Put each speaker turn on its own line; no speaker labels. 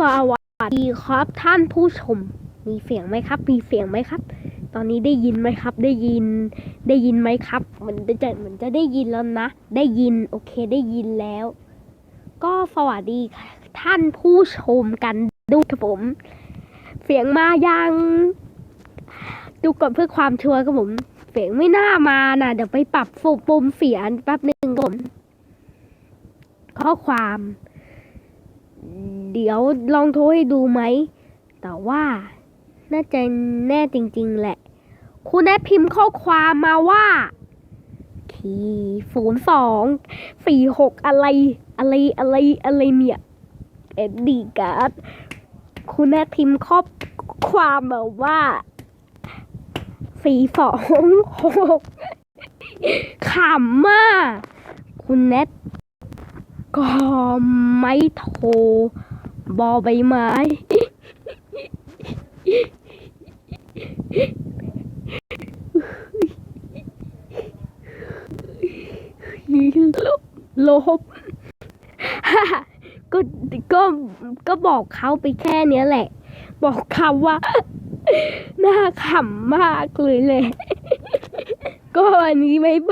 สวัสดีครับท่านผู้ชม มีเสียงไหมครับ มีเสียงไหมครับ ตอนนี้ได้ยินไหมครับ ได้ยิน ได้ยินไหมครับเหมันจะเหมือนจะได้ยินแล้วนะ ได้ยิน โอเค ได้ยินแล้ว ก็สวัสดีค่ะท่านผู้ชมกันด้วยครับผม เสียงมายัง ดูก่อนเพื่อความชัวร์ครับผม เสียงไม่น่ามานะเดี๋ยวไปปรับฟูปุ่มเสียงแป๊บหนึ่งครับผมข้อความ เดี๋ยวลองโทรให้ดูไหม แต่ว่าน่าจะแน่จริง ๆ แหละ คุณแอดพิมพ์ข้อความมาว่าขีศูนย์สองสี่หกอะไร อะไรอะไรอะไรเนี่ยเอ็ดดีการ์ดคุณแอดพิมพ์ข้อความมาว่าสี่สองหกขำมาก คุณแนทก็ไม่โทร บอใบไม้ ลบก็ก็ก็บอกเขาไปแค่เนี้ยแหละ บอกคำว่า น่าขำมากเลยแหละ ก็วันนี้ไม่บ